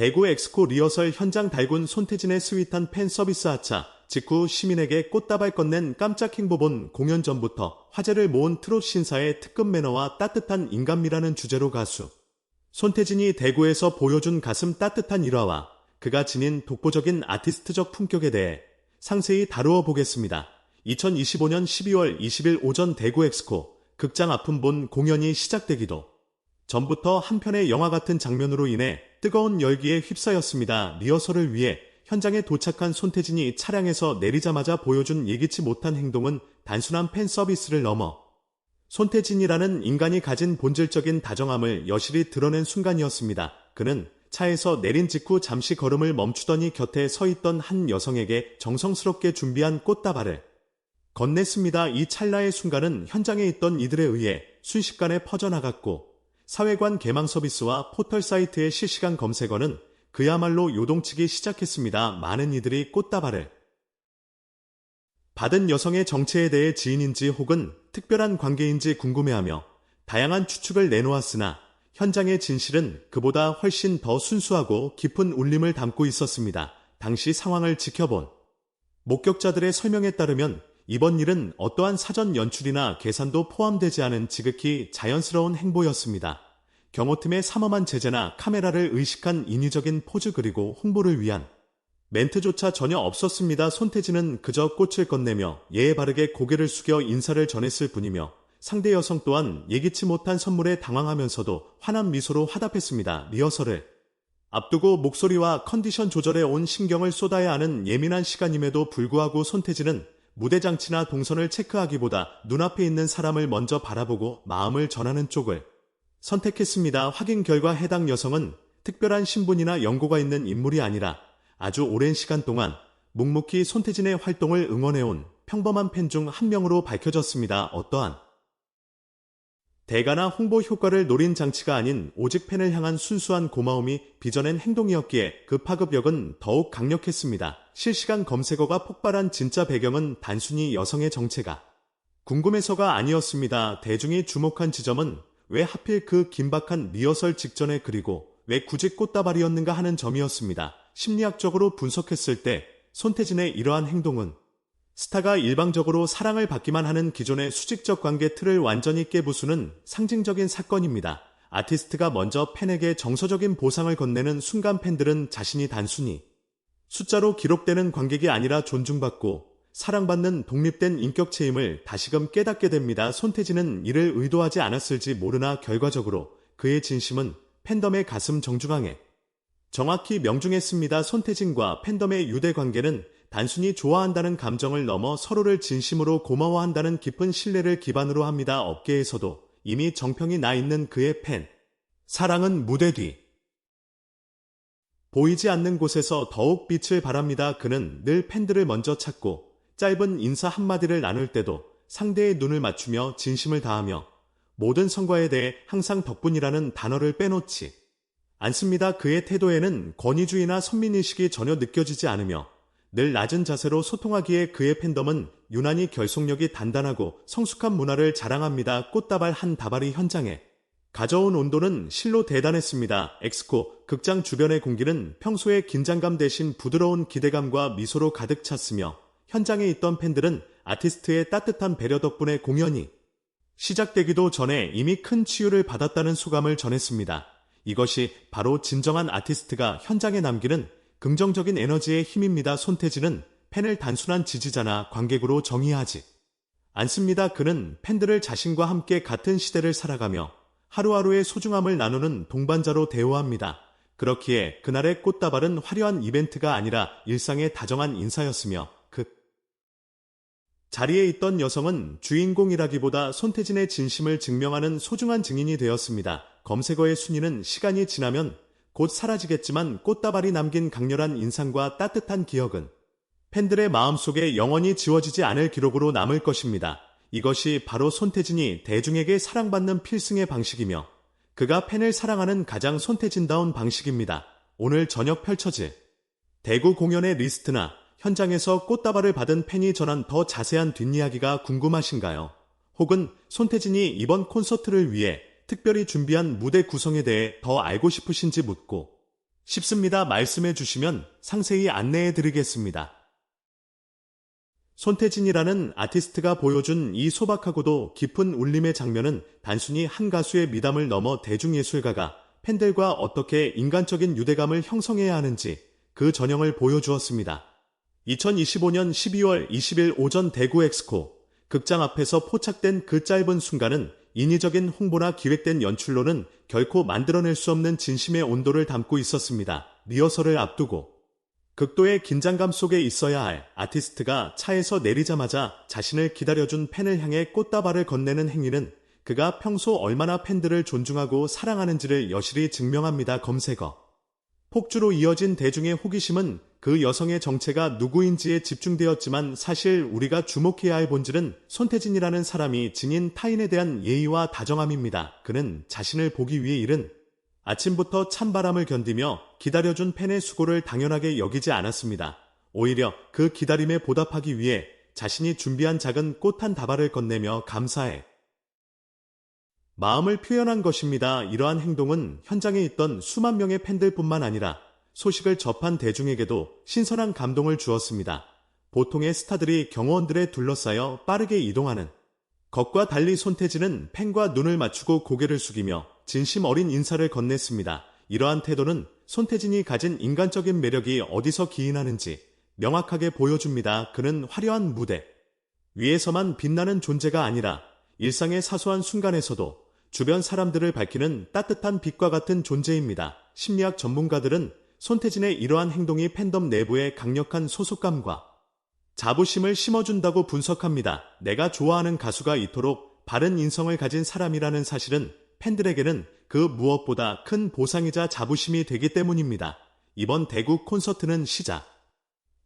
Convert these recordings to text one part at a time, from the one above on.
대구 엑스코 리허설 현장 달군 손태진의 스윗한 팬 서비스 하차, 직후 시민에게 꽃다발 건넨 깜짝 행보 본 공연 전부터 화제를 모은 트롯 신사의 특급 매너와 따뜻한 인간미라는 주제로 가수. 손태진이 대구에서 보여준 가슴 따뜻한 일화와 그가 지닌 독보적인 아티스트적 품격에 대해 상세히 다루어 보겠습니다. 2025년 12월 20일 오전 대구 엑스코 극장 아픔 본 공연이 시작되기도 전부터 한편의 영화 같은 장면으로 인해 뜨거운 열기에 휩싸였습니다. 리허설을 위해 현장에 도착한 손태진이 차량에서 내리자마자 보여준 예기치 못한 행동은 단순한 팬 서비스를 넘어 손태진이라는 인간이 가진 본질적인 다정함을 여실히 드러낸 순간이었습니다. 그는 차에서 내린 직후 잠시 걸음을 멈추더니 곁에 서 있던 한 여성에게 정성스럽게 준비한 꽃다발을 건넸습니다. 이 찰나의 순간은 현장에 있던 이들에 의해 순식간에 퍼져나갔고 사회관 개망 서비스와 포털 사이트의 실시간 검색어는 그야말로 요동치기 시작했습니다. 많은 이들이 꽃다발을 받은 여성의 정체에 대해 지인인지 혹은 특별한 관계인지 궁금해하며 다양한 추측을 내놓았으나 현장의 진실은 그보다 훨씬 더 순수하고 깊은 울림을 담고 있었습니다. 당시 상황을 지켜본 목격자들의 설명에 따르면 이번 일은 어떠한 사전 연출이나 계산도 포함되지 않은 지극히 자연스러운 행보였습니다. 경호팀의 삼엄한 제재나 카메라를 의식한 인위적인 포즈 그리고 홍보를 위한 멘트조차 전혀 없었습니다. 손태진은 그저 꽃을 건네며 예에 바르게 고개를 숙여 인사를 전했을 뿐이며 상대 여성 또한 예기치 못한 선물에 당황하면서도 환한 미소로 화답했습니다. 리허설을 앞두고 목소리와 컨디션 조절에 온 신경을 쏟아야 하는 예민한 시간임에도 불구하고 손태진은 무대 장치나 동선을 체크하기보다 눈앞에 있는 사람을 먼저 바라보고 마음을 전하는 쪽을 선택했습니다. 확인 결과 해당 여성은 특별한 신분이나 연고가 있는 인물이 아니라 아주 오랜 시간 동안 묵묵히 손태진의 활동을 응원해온 평범한 팬 중 한 명으로 밝혀졌습니다. 어떠한 대가나 홍보 효과를 노린 장치가 아닌 오직 팬을 향한 순수한 고마움이 빚어낸 행동이었기에 그 파급력은 더욱 강력했습니다. 실시간 검색어가 폭발한 진짜 배경은 단순히 여성의 정체가 궁금해서가 아니었습니다. 대중이 주목한 지점은 왜 하필 그 긴박한 리허설 직전에 그리고 왜 굳이 꽃다발이었는가 하는 점이었습니다. 심리학적으로 분석했을 때 손태진의 이러한 행동은 스타가 일방적으로 사랑을 받기만 하는 기존의 수직적 관계 틀을 완전히 깨부수는 상징적인 사건입니다. 아티스트가 먼저 팬에게 정서적인 보상을 건네는 순간 팬들은 자신이 단순히 숫자로 기록되는 관객이 아니라 존중받고 사랑받는 독립된 인격체임을 다시금 깨닫게 됩니다. 손태진은 이를 의도하지 않았을지 모르나 결과적으로 그의 진심은 팬덤의 가슴 정중앙에 정확히 명중했습니다. 손태진과 팬덤의 유대 관계는 단순히 좋아한다는 감정을 넘어 서로를 진심으로 고마워한다는 깊은 신뢰를 기반으로 합니다. 업계에서도 이미 정평이 나 있는 그의 팬. 사랑은 무대 뒤. 보이지 않는 곳에서 더욱 빛을 발합니다. 그는 늘 팬들을 먼저 찾고 짧은 인사 한마디를 나눌 때도 상대의 눈을 맞추며 진심을 다하며 모든 성과에 대해 항상 덕분이라는 단어를 빼놓지 않습니다. 그의 태도에는 권위주의나 선민의식이 전혀 느껴지지 않으며 늘 낮은 자세로 소통하기에 그의 팬덤은 유난히 결속력이 단단하고 성숙한 문화를 자랑합니다. 꽃다발 한 다발이 현장에 가져온 온도는 실로 대단했습니다. 엑스코 극장 주변의 공기는 평소의 긴장감 대신 부드러운 기대감과 미소로 가득 찼으며 현장에 있던 팬들은 아티스트의 따뜻한 배려 덕분에 공연이 시작되기도 전에 이미 큰 치유를 받았다는 소감을 전했습니다. 이것이 바로 진정한 아티스트가 현장에 남기는 긍정적인 에너지의 힘입니다. 손태진은 팬을 단순한 지지자나 관객으로 정의하지 않습니다. 그는 팬들을 자신과 함께 같은 시대를 살아가며 하루하루의 소중함을 나누는 동반자로 대우합니다. 그렇기에 그날의 꽃다발은 화려한 이벤트가 아니라 일상의 다정한 인사였으며 그 자리에 있던 여성은 주인공이라기보다 손태진의 진심을 증명하는 소중한 증인이 되었습니다. 검색어의 순위는 시간이 지나면 곧 사라지겠지만 꽃다발이 남긴 강렬한 인상과 따뜻한 기억은 팬들의 마음속에 영원히 지워지지 않을 기록으로 남을 것입니다. 이것이 바로 손태진이 대중에게 사랑받는 필승의 방식이며 그가 팬을 사랑하는 가장 손태진다운 방식입니다. 오늘 저녁 펼쳐질 대구 공연의 리스트나 현장에서 꽃다발을 받은 팬이 전한 더 자세한 뒷이야기가 궁금하신가요? 혹은 손태진이 이번 콘서트를 위해 특별히 준비한 무대 구성에 대해 더 알고 싶으신지 묻고 싶습니다. 말씀해 주시면 상세히 안내해 드리겠습니다. 손태진이라는 아티스트가 보여준 이 소박하고도 깊은 울림의 장면은 단순히 한 가수의 미담을 넘어 대중예술가가 팬들과 어떻게 인간적인 유대감을 형성해야 하는지 그 전형을 보여주었습니다. 2025년 12월 20일 오전 대구 엑스코 극장 앞에서 포착된 그 짧은 순간은 인위적인 홍보나 기획된 연출로는 결코 만들어낼 수 없는 진심의 온도를 담고 있었습니다. 리허설을 앞두고 극도의 긴장감 속에 있어야 할 아티스트가 차에서 내리자마자 자신을 기다려준 팬을 향해 꽃다발을 건네는 행위는 그가 평소 얼마나 팬들을 존중하고 사랑하는지를 여실히 증명합니다. 검색어. 폭주로 이어진 대중의 호기심은 그 여성의 정체가 누구인지에 집중되었지만 사실 우리가 주목해야 할 본질은 손태진이라는 사람이 지닌 타인에 대한 예의와 다정함입니다. 그는 자신을 보기 위해 일은 아침부터 찬바람을 견디며 기다려준 팬의 수고를 당연하게 여기지 않았습니다. 오히려 그 기다림에 보답하기 위해 자신이 준비한 작은 꽃 한 다발을 건네며 감사해 마음을 표현한 것입니다. 이러한 행동은 현장에 있던 수만 명의 팬들뿐만 아니라 소식을 접한 대중에게도 신선한 감동을 주었습니다. 보통의 스타들이 경호원들에 둘러싸여 빠르게 이동하는 것과 달리 손태진은 팬과 눈을 맞추고 고개를 숙이며 진심 어린 인사를 건넸습니다. 이러한 태도는 손태진이 가진 인간적인 매력이 어디서 기인하는지 명확하게 보여줍니다. 그는 화려한 무대 위에서만 빛나는 존재가 아니라 일상의 사소한 순간에서도 주변 사람들을 밝히는 따뜻한 빛과 같은 존재입니다. 심리학 전문가들은 손태진의 이러한 행동이 팬덤 내부에 강력한 소속감과 자부심을 심어준다고 분석합니다. 내가 좋아하는 가수가 이토록 바른 인성을 가진 사람이라는 사실은 팬들에게는 그 무엇보다 큰 보상이자 자부심이 되기 때문입니다. 이번 대구 콘서트는 시작.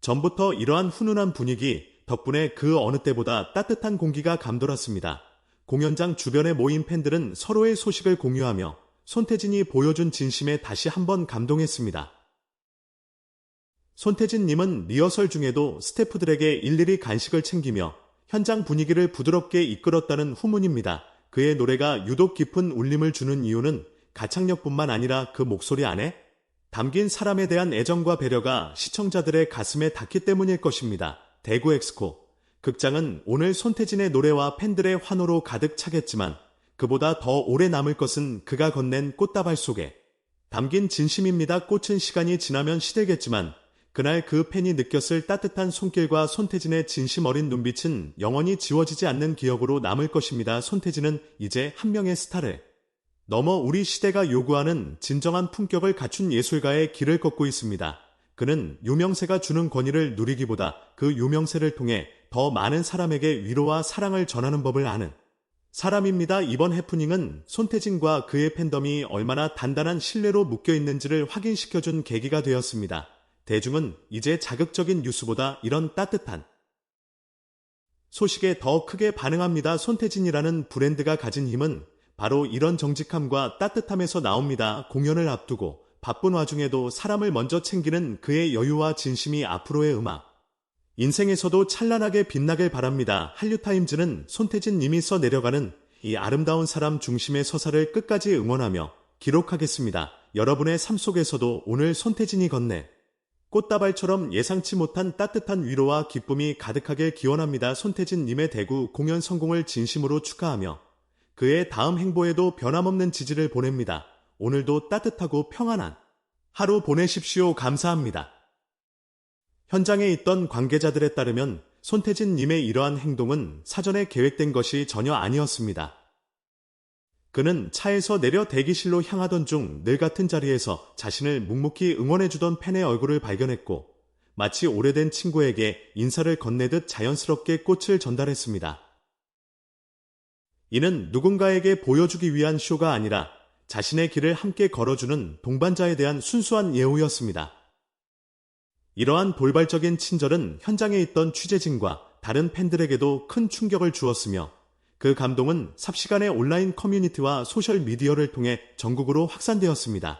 전부터 이러한 훈훈한 분위기 덕분에 그 어느 때보다 따뜻한 공기가 감돌았습니다. 공연장 주변에 모인 팬들은 서로의 소식을 공유하며 손태진이 보여준 진심에 다시 한번 감동했습니다. 손태진님은 리허설 중에도 스태프들에게 일일이 간식을 챙기며 현장 분위기를 부드럽게 이끌었다는 후문입니다. 그의 노래가 유독 깊은 울림을 주는 이유는 가창력뿐만 아니라 그 목소리 안에 담긴 사람에 대한 애정과 배려가 시청자들의 가슴에 닿기 때문일 것입니다. 대구 엑스코 극장은 오늘 손태진의 노래와 팬들의 환호로 가득 차겠지만 그보다 더 오래 남을 것은 그가 건넨 꽃다발 속에 담긴 진심입니다. 꽃은 시간이 지나면 시들겠지만 그날 그 팬이 느꼈을 따뜻한 손길과 손태진의 진심 어린 눈빛은 영원히 지워지지 않는 기억으로 남을 것입니다. 손태진은 이제 한 명의 스타를 넘어 우리 시대가 요구하는 진정한 품격을 갖춘 예술가의 길을 걷고 있습니다. 그는 유명세가 주는 권위를 누리기보다 그 유명세를 통해 더 많은 사람에게 위로와 사랑을 전하는 법을 아는 사람입니다. 이번 해프닝은 손태진과 그의 팬덤이 얼마나 단단한 신뢰로 묶여 있는지를 확인시켜준 계기가 되었습니다. 대중은 이제 자극적인 뉴스보다 이런 따뜻한 소식에 더 크게 반응합니다. 손태진이라는 브랜드가 가진 힘은 바로 이런 정직함과 따뜻함에서 나옵니다. 공연을 앞두고 바쁜 와중에도 사람을 먼저 챙기는 그의 여유와 진심이 앞으로의 음악, 인생에서도 찬란하게 빛나길 바랍니다. 한류타임즈는 손태진 님이 써 내려가는 이 아름다운 사람 중심의 서사를 끝까지 응원하며 기록하겠습니다. 여러분의 삶 속에서도 오늘 손태진이 건네 꽃다발처럼 예상치 못한 따뜻한 위로와 기쁨이 가득하길 기원합니다. 손태진 님의 대구 공연 성공을 진심으로 축하하며 그의 다음 행보에도 변함없는 지지를 보냅니다. 오늘도 따뜻하고 평안한 하루 보내십시오. 감사합니다. 현장에 있던 관계자들에 따르면 손태진 님의 이러한 행동은 사전에 계획된 것이 전혀 아니었습니다. 그는 차에서 내려 대기실로 향하던 중 늘 같은 자리에서 자신을 묵묵히 응원해주던 팬의 얼굴을 발견했고 마치 오래된 친구에게 인사를 건네듯 자연스럽게 꽃을 전달했습니다. 이는 누군가에게 보여주기 위한 쇼가 아니라 자신의 길을 함께 걸어주는 동반자에 대한 순수한 예우였습니다. 이러한 돌발적인 친절은 현장에 있던 취재진과 다른 팬들에게도 큰 충격을 주었으며 그 감동은 삽시간의 온라인 커뮤니티와 소셜 미디어를 통해 전국으로 확산되었습니다.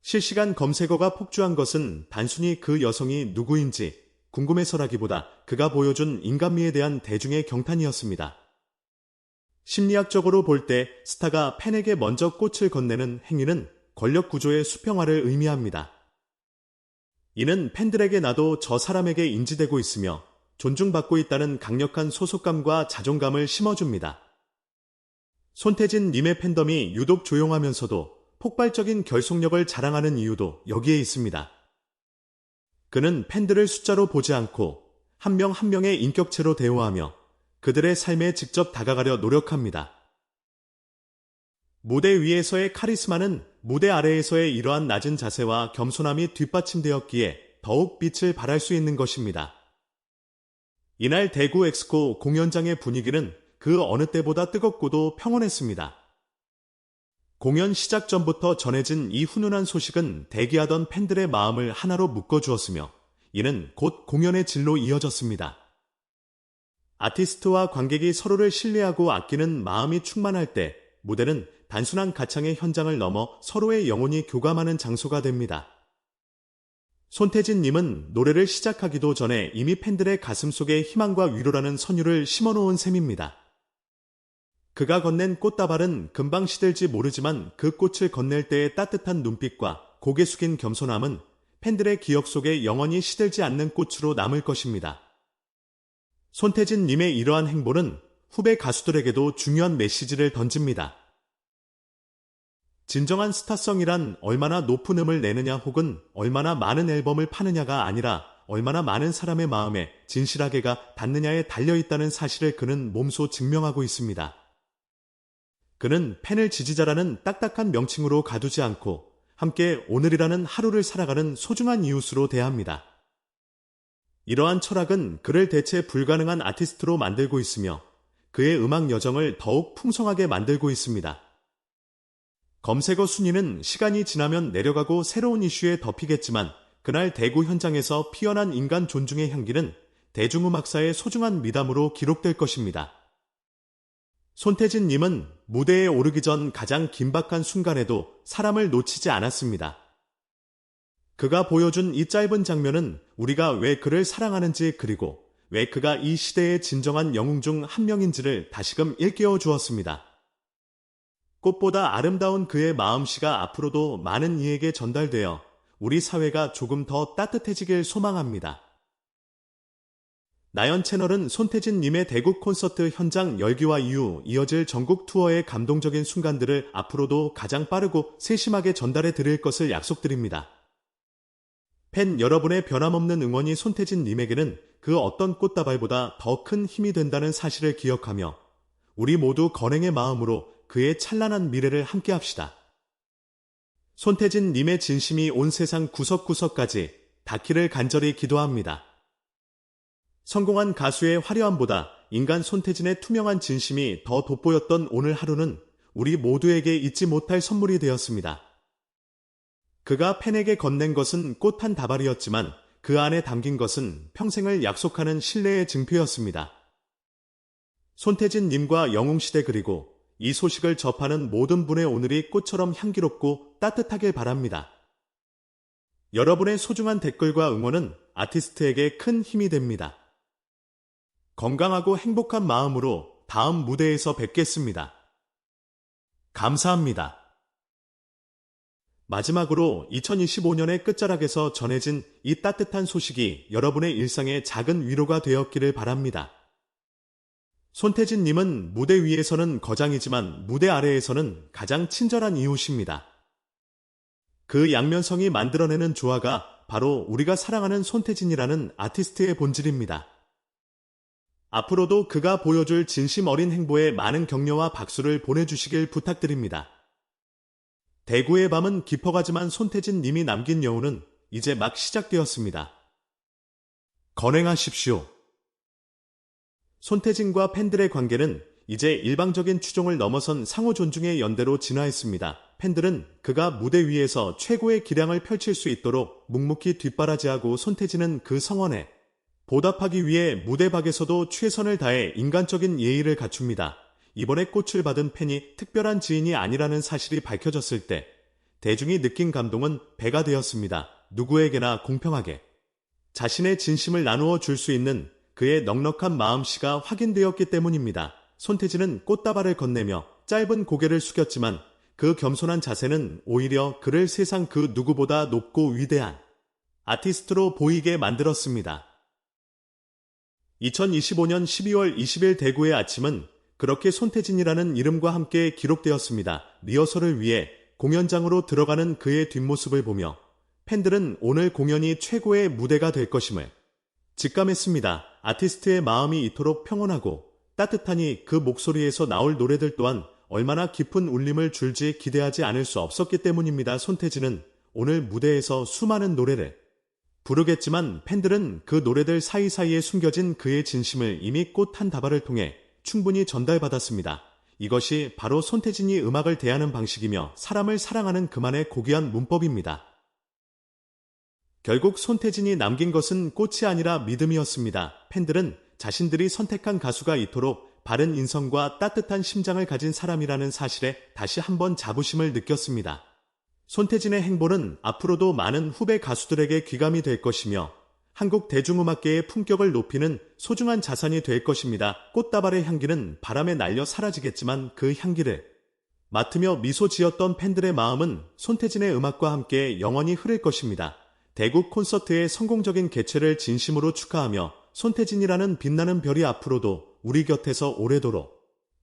실시간 검색어가 폭주한 것은 단순히 그 여성이 누구인지 궁금해서라기보다 그가 보여준 인간미에 대한 대중의 경탄이었습니다. 심리학적으로 볼 때 스타가 팬에게 먼저 꽃을 건네는 행위는 권력 구조의 수평화를 의미합니다. 이는 팬들에게 나도 저 사람에게 인지되고 있으며 존중받고 있다는 강력한 소속감과 자존감을 심어줍니다. 손태진 님의 팬덤이 유독 조용하면서도 폭발적인 결속력을 자랑하는 이유도 여기에 있습니다. 그는 팬들을 숫자로 보지 않고 한명한 명의 인격체로 대우하며 그들의 삶에 직접 다가가려 노력합니다. 무대 위에서의 카리스마는 무대 아래에서의 이러한 낮은 자세와 겸손함이 뒷받침되었기에 더욱 빛을 발할 수 있는 것입니다. 이날 대구 엑스코 공연장의 분위기는 그 어느 때보다 뜨겁고도 평온했습니다. 공연 시작 전부터 전해진 이 훈훈한 소식은 대기하던 팬들의 마음을 하나로 묶어주었으며 이는 곧 공연의 질로 이어졌습니다. 아티스트와 관객이 서로를 신뢰하고 아끼는 마음이 충만할 때 무대는 단순한 가창의 현장을 넘어 서로의 영혼이 교감하는 장소가 됩니다. 손태진님은 노래를 시작하기도 전에 이미 팬들의 가슴 속에 희망과 위로라는 선율을 심어놓은 셈입니다. 그가 건넨 꽃다발은 금방 시들지 모르지만 그 꽃을 건넬 때의 따뜻한 눈빛과 고개 숙인 겸손함은 팬들의 기억 속에 영원히 시들지 않는 꽃으로 남을 것입니다. 손태진님의 이러한 행보는 후배 가수들에게도 중요한 메시지를 던집니다. 진정한 스타성이란 얼마나 높은 음을 내느냐 혹은 얼마나 많은 앨범을 파느냐가 아니라 얼마나 많은 사람의 마음에 진실하게가 닿느냐에 달려있다는 사실을 그는 몸소 증명하고 있습니다. 그는 팬을 지지자라는 딱딱한 명칭으로 가두지 않고 함께 오늘이라는 하루를 살아가는 소중한 이웃으로 대합니다. 이러한 철학은 그를 대체 불가능한 아티스트로 만들고 있으며 그의 음악 여정을 더욱 풍성하게 만들고 있습니다. 검색어 순위는 시간이 지나면 내려가고 새로운 이슈에 덮이겠지만 그날 대구 현장에서 피어난 인간 존중의 향기는 대중음악사의 소중한 미담으로 기록될 것입니다. 손태진 님은 무대에 오르기 전 가장 긴박한 순간에도 사람을 놓치지 않았습니다. 그가 보여준 이 짧은 장면은 우리가 왜 그를 사랑하는지 그리고 왜 그가 이 시대의 진정한 영웅 중 한 명인지를 다시금 일깨워 주었습니다. 꽃보다 아름다운 그의 마음씨가 앞으로도 많은 이에게 전달되어 우리 사회가 조금 더 따뜻해지길 소망합니다. 나연 채널은 손태진 님의 대국 콘서트 현장 열기와 이후 이어질 전국 투어의 감동적인 순간들을 앞으로도 가장 빠르고 세심하게 전달해 드릴 것을 약속드립니다. 팬 여러분의 변함없는 응원이 손태진 님에게는 그 어떤 꽃다발보다 더 큰 힘이 된다는 사실을 기억하며 우리 모두 건행의 마음으로 그의 찬란한 미래를 함께 합시다. 손태진 님의 진심이 온 세상 구석구석까지 닿기를 간절히 기도합니다. 성공한 가수의 화려함보다 인간 손태진의 투명한 진심이 더 돋보였던 오늘 하루는 우리 모두에게 잊지 못할 선물이 되었습니다. 그가 팬에게 건넨 것은 꽃 한 다발이었지만 그 안에 담긴 것은 평생을 약속하는 신뢰의 증표였습니다. 손태진 님과 영웅시대 그리고 이 소식을 접하는 모든 분의 오늘이 꽃처럼 향기롭고 따뜻하길 바랍니다. 여러분의 소중한 댓글과 응원은 아티스트에게 큰 힘이 됩니다. 건강하고 행복한 마음으로 다음 무대에서 뵙겠습니다. 감사합니다. 마지막으로 2025년의 끝자락에서 전해진 이 따뜻한 소식이 여러분의 일상에 작은 위로가 되었기를 바랍니다. 손태진님은 무대 위에서는 거장이지만 무대 아래에서는 가장 친절한 이웃입니다. 그 양면성이 만들어내는 조화가 바로 우리가 사랑하는 손태진이라는 아티스트의 본질입니다. 앞으로도 그가 보여줄 진심 어린 행보에 많은 격려와 박수를 보내주시길 부탁드립니다. 대구의 밤은 깊어가지만 손태진 님이 남긴 여운은 이제 막 시작되었습니다. 건행하십시오. 손태진과 팬들의 관계는 이제 일방적인 추종을 넘어선 상호 존중의 연대로 진화했습니다. 팬들은 그가 무대 위에서 최고의 기량을 펼칠 수 있도록 묵묵히 뒷바라지하고 손태진은 그 성원에 보답하기 위해 무대 밖에서도 최선을 다해 인간적인 예의를 갖춥니다. 이번에 꽃을 받은 팬이 특별한 지인이 아니라는 사실이 밝혀졌을 때 대중이 느낀 감동은 배가 되었습니다. 누구에게나 공평하게 자신의 진심을 나누어 줄 수 있는 그의 넉넉한 마음씨가 확인되었기 때문입니다. 손태진은 꽃다발을 건네며 짧은 고개를 숙였지만 그 겸손한 자세는 오히려 그를 세상 그 누구보다 높고 위대한 아티스트로 보이게 만들었습니다. 2025년 12월 20일 대구의 아침은 그렇게 손태진이라는 이름과 함께 기록되었습니다. 리허설을 위해 공연장으로 들어가는 그의 뒷모습을 보며 팬들은 오늘 공연이 최고의 무대가 될 것임을 직감했습니다. 아티스트의 마음이 이토록 평온하고 따뜻하니 그 목소리에서 나올 노래들 또한 얼마나 깊은 울림을 줄지 기대하지 않을 수 없었기 때문입니다. 손태진은 오늘 무대에서 수많은 노래를 부르겠지만 팬들은 그 노래들 사이사이에 숨겨진 그의 진심을 이미 꽃 한 다발을 통해 충분히 전달받았습니다. 이것이 바로 손태진이 음악을 대하는 방식이며 사람을 사랑하는 그만의 고귀한 문법입니다. 결국 손태진이 남긴 것은 꽃이 아니라 믿음이었습니다. 팬들은 자신들이 선택한 가수가 이토록 바른 인성과 따뜻한 심장을 가진 사람이라는 사실에 다시 한번 자부심을 느꼈습니다. 손태진의 행보는 앞으로도 많은 후배 가수들에게 귀감이 될 것이며 한국 대중음악계의 품격을 높이는 소중한 자산이 될 것입니다. 꽃다발의 향기는 바람에 날려 사라지겠지만 그 향기를 맡으며 미소 지었던 팬들의 마음은 손태진의 음악과 함께 영원히 흐를 것입니다. 대구 콘서트의 성공적인 개최를 진심으로 축하하며 손태진이라는 빛나는 별이 앞으로도 우리 곁에서 오래도록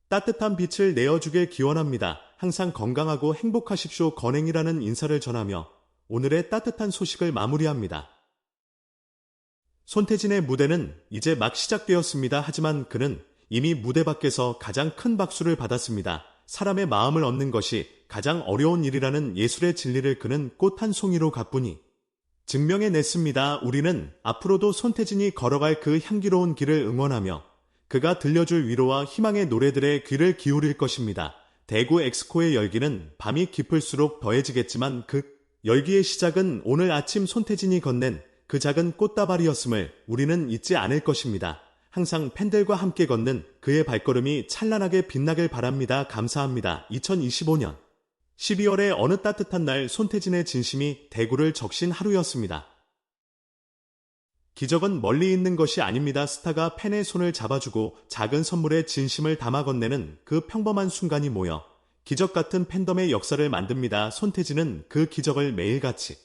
따뜻한 빛을 내어주길 기원합니다. 항상 건강하고 행복하십시오. 건행이라는 인사를 전하며 오늘의 따뜻한 소식을 마무리합니다. 손태진의 무대는 이제 막 시작되었습니다. 하지만 그는 이미 무대 밖에서 가장 큰 박수를 받았습니다. 사람의 마음을 얻는 것이 가장 어려운 일이라는 예술의 진리를 그는 꽃 한 송이로 가뿐히 증명해냈습니다. 우리는 앞으로도 손태진이 걸어갈 그 향기로운 길을 응원하며 그가 들려줄 위로와 희망의 노래들의 귀를 기울일 것입니다. 대구 엑스코의 열기는 밤이 깊을수록 더해지겠지만 그 열기의 시작은 오늘 아침 손태진이 건넨 그 작은 꽃다발이었음을 우리는 잊지 않을 것입니다. 항상 팬들과 함께 걷는 그의 발걸음이 찬란하게 빛나길 바랍니다. 감사합니다. 2025년 12월의 어느 따뜻한 날 손태진의 진심이 대구를 적신 하루였습니다. 기적은 멀리 있는 것이 아닙니다. 스타가 팬의 손을 잡아주고 작은 선물에 진심을 담아 건네는 그 평범한 순간이 모여 기적 같은 팬덤의 역사를 만듭니다. 손태진은 그 기적을 매일같이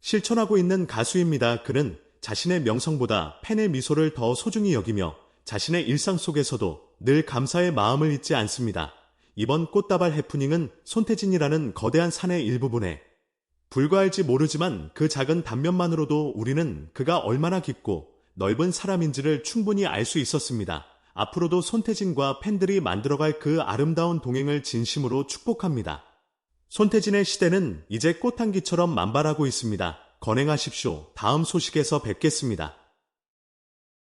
실천하고 있는 가수입니다. 그는 자신의 명성보다 팬의 미소를 더 소중히 여기며 자신의 일상 속에서도 늘 감사의 마음을 잊지 않습니다. 이번 꽃다발 해프닝은 손태진이라는 거대한 산의 일부분에 불과할지 모르지만 그 작은 단면만으로도 우리는 그가 얼마나 깊고 넓은 사람인지를 충분히 알 수 있었습니다. 앞으로도 손태진과 팬들이 만들어갈 그 아름다운 동행을 진심으로 축복합니다. 손태진의 시대는 이제 꽃향기처럼 만발하고 있습니다. 건행하십시오. 다음 소식에서 뵙겠습니다.